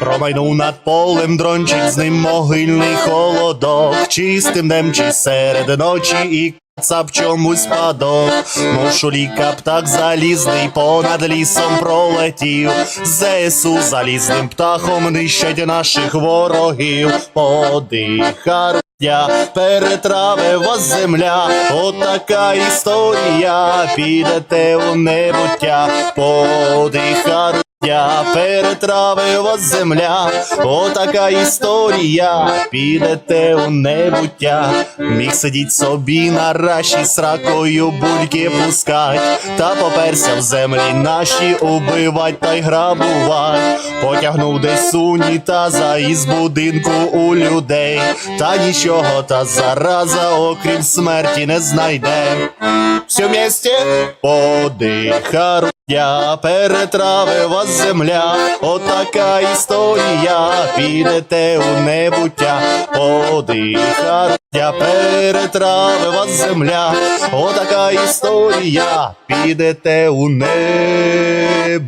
Промайнув над полем дрончик, з ним могильний холодок, чистим днем чи серед ночі і цап чомусь падок. Мошуліка птах залізний понад лісом пролетів. ЗСУ залізним птахом нищать наших ворогів. Подиха я перетраве вас земля, отака історія, підете у небуття, подиха я перетравив вас земля, отака історія, підете у небуття, міг сидіть собі на раші, сракою бульки пускать, та поперся в землі наші убивать та й грабувать, потягнув десь унітаза із будинку у людей, та нічого та зараза, окрім смерті, не знайде. Все вместе подиха я перетравив вас земля, отака історія, підете у небуття, подихати. я перетравив вас земля, отака історія, підете у небуття.